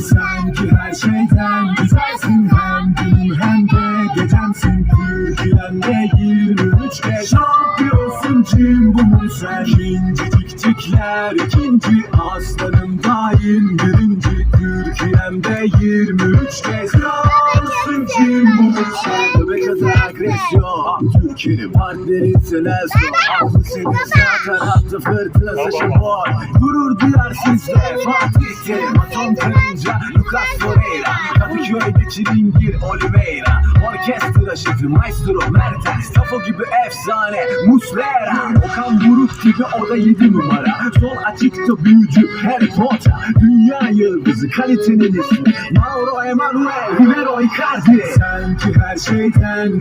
Sanki her şeyden güzelsin hem günüm hem de gecemsin. Kürkilenle 23 de şampiyonsun kim bunun sen İncecik tikler ikinci. Aslanım daim birinci. Kürkilemde 23 kez kralsın kim adı agresyon Türkiye'nin partneri Selesio Altı senin zaten attı fırtınası şamor Gurur duyar sizle Fatih Terim Atom Karınca Lucas Torreira Kadıköy'de Çilingir Oliveira Orkestra şefi Maestro Mertens Tafo gibi efsane Muslera Okan Buruk gibi o da 7 numara Sol açıkta büyücü Harry Potter Dünya yıldızı kalitenin ismi Mauro Emanuel Rivero Icardi Sanki her şeyden